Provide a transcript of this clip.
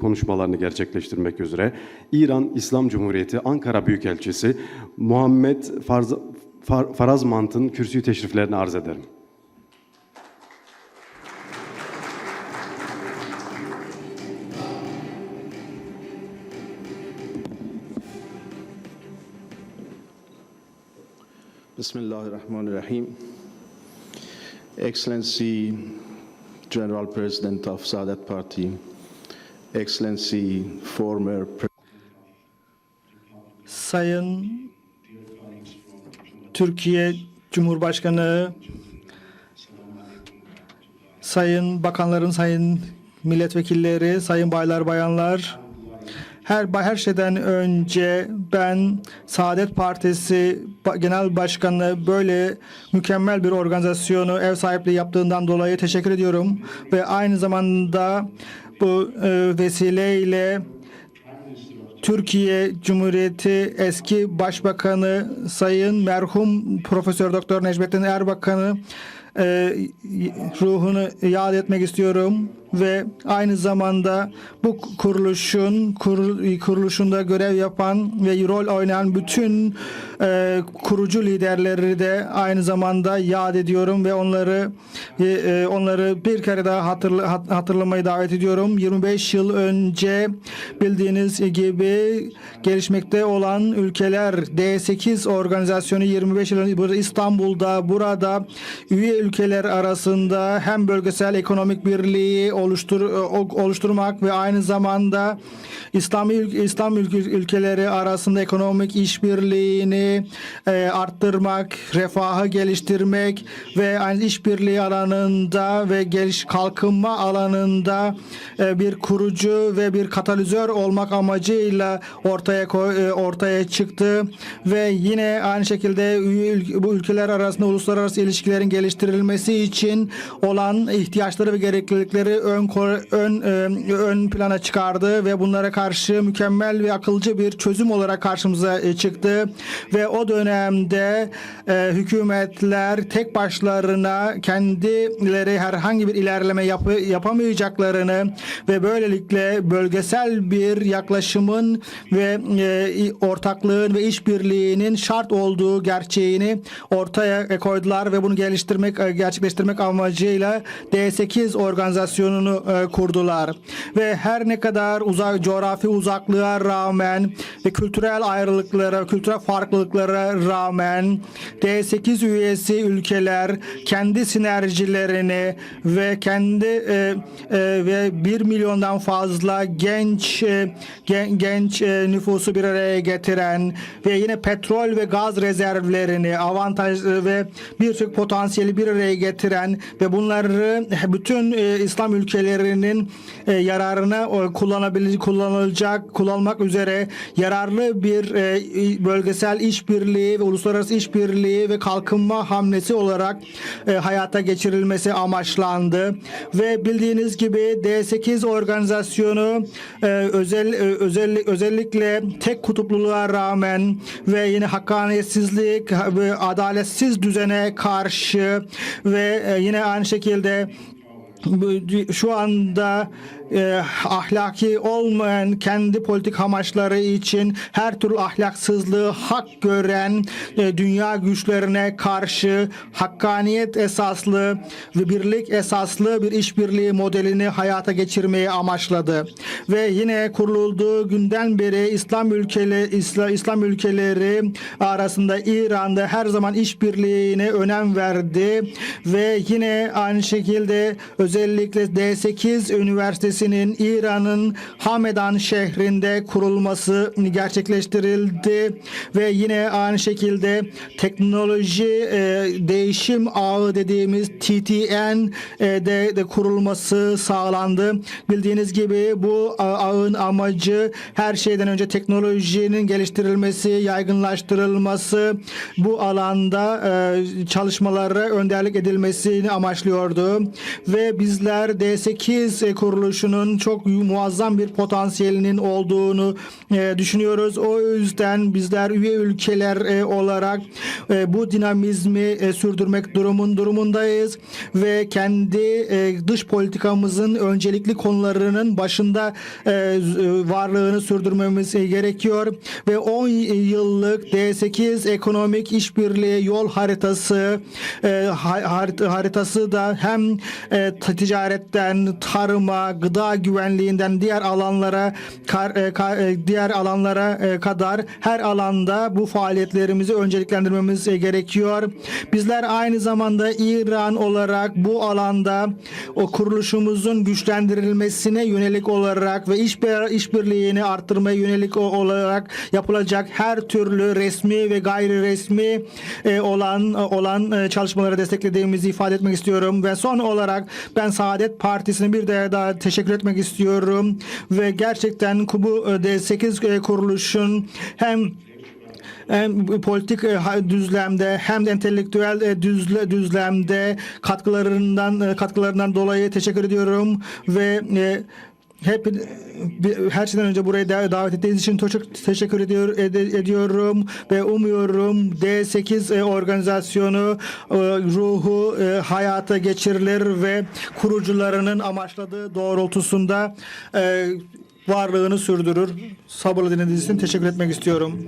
konuşmalarını gerçekleştirmek üzere İran İslam Cumhuriyeti Ankara Büyükelçisi Muhammed Farz, Far, Farazmant'ın kürsüyü teşriflerini arz ederim. Bismillahirrahmanirrahim. Excellency, General President of Saadet Party, Excellency, former Sayın Türkiye Cumhurbaşkanı, sayın bakanların, sayın milletvekilleri, sayın baylar, bayanlar, her her şeyden önce ben Saadet Partisi Genel Başkanı böyle mükemmel bir organizasyonu ev sahipliği yaptığından dolayı teşekkür ediyorum. Ve aynı zamanda bu e, vesileyle Türkiye Cumhuriyeti eski Başbakanı Sayın merhum Profesör Doktor Necmettin Erbakan'ı e, ruhunu yad etmek istiyorum ve aynı zamanda bu kuruluşun kur- kuruluşunda görev yapan ve rol oynayan bütün e, kurucu liderleri de aynı zamanda yad ediyorum ve onları e, e, onları bir kere daha hatırla, hat- hatırlamayı davet ediyorum. 25 yıl önce bildiğiniz gibi gelişmekte olan ülkeler D8 organizasyonu 25 yıl önce İstanbul'da burada üye ülkeler arasında hem bölgesel ekonomik birliği oluştur oluşturmak ve aynı zamanda İslam ülke- ülkeleri arasında ekonomik işbirliğini e, arttırmak, refahı geliştirmek ve aynı işbirliği alanında ve geliş kalkınma alanında e, bir kurucu ve bir katalizör olmak amacıyla ortaya e, ortaya çıktı ve yine aynı şekilde bu ülkeler arasında uluslararası ilişkilerin geliştirilmesi için olan ihtiyaçları ve gereklilikleri ön ön e, ön plana çıkardı ve bunlara karşı mükemmel ve akılcı bir çözüm olarak karşımıza e, çıktı. Ve o dönemde e, hükümetler tek başlarına kendileri herhangi bir ilerleme yapı, yapamayacaklarını ve böylelikle bölgesel bir yaklaşımın ve ortaklığın ve işbirliğinin şart olduğu gerçeğini ortaya koydular ve bunu geliştirmek gerçekleştirmek amacıyla D8 organizasyonunu e, kurdular. Ve her ne kadar uzak coğrafi uzaklığa rağmen ve kültürel ayrılıklara, kültürel farklılıklara rağmen D8 üyesi ülkeler kendi sinerjilerini ve kendi e, e, ve 1 milyondan fazla genç e, gen- genç e, nüfusu bir araya getiren ve yine petrol ve gaz rezervlerini avantaj e, ve birçok potansiyeli bir araya getiren ve bunları bütün e, İslam ülkelerinin e, yararına e, kullanabilir kullanılacak kullanmak üzere yararlı bir e, bölgesel işbirliği ve uluslararası işbirliği ve kalkınma hamlesi olarak e, hayata geçirilmesi amaçlandı. Ve bildiğiniz gibi D8 organizasyonu e, özel e, özel özellikle tek kutupluluğa rağmen ve yine hakkaniyetsizlik ve adaletsiz düzene karşı ve e, yine aynı şekilde şu anda e, ahlaki olmayan kendi politik amaçları için her türlü ahlaksızlığı hak gören e, dünya güçlerine karşı hakkaniyet esaslı ve birlik esaslı bir işbirliği modelini hayata geçirmeyi amaçladı. Ve yine kurulduğu günden beri İslam ülkeleri İslam, İslam ülkeleri arasında İran'da her zaman işbirliğine önem verdi ve yine aynı şekilde özellikle D8 Üniversitesi'nin İran'ın Hamedan şehrinde kurulması gerçekleştirildi ve yine aynı şekilde teknoloji e, değişim ağı dediğimiz TTN e, de, de kurulması sağlandı. Bildiğiniz gibi bu a- ağın amacı her şeyden önce teknolojinin geliştirilmesi, yaygınlaştırılması, bu alanda e, çalışmalara önderlik edilmesini amaçlıyordu ve bizler D8 kuruluşu kuruluşunun çok muazzam bir potansiyelinin olduğunu e, düşünüyoruz. O yüzden bizler üye ülkeler e, olarak e, bu dinamizmi e, sürdürmek durumun durumundayız ve kendi e, dış politikamızın öncelikli konularının başında e, z- varlığını sürdürmemiz e, gerekiyor ve 10 yıllık D8 ekonomik işbirliği yol haritası e, ha- harit- haritası da hem e, ticaretten tarıma, gıda güvenliğinden diğer alanlara kar- e, ka- e, diğer alanlara e, kadar her alanda bu faaliyetlerimizi önceliklendirmemiz e, gerekiyor. Bizler aynı zamanda İran olarak bu alanda o kuruluşumuzun güçlendirilmesine yönelik olarak ve işbir- işbirliğini arttırmaya yönelik olarak yapılacak her türlü resmi ve gayri resmi e, olan olan e, çalışmaları desteklediğimizi ifade etmek istiyorum ve son olarak ben Saadet Partisi'ne bir daha teşekkür etmek istiyorum. Ve gerçekten bu e, D8 e, kuruluşun hem hem politik e, düzlemde hem de entelektüel düzle, düzlemde katkılarından katkılarından dolayı teşekkür ediyorum. Ve hep her şeyden önce buraya da- davet ettiğiniz için çok teşekkür ediyor, ede- ediyorum ve umuyorum D8 e, organizasyonu e, ruhu e, hayata geçirilir ve kurucularının amaçladığı doğrultusunda varlığını sürdürür. Sabırla dinlediğiniz için teşekkür etmek istiyorum.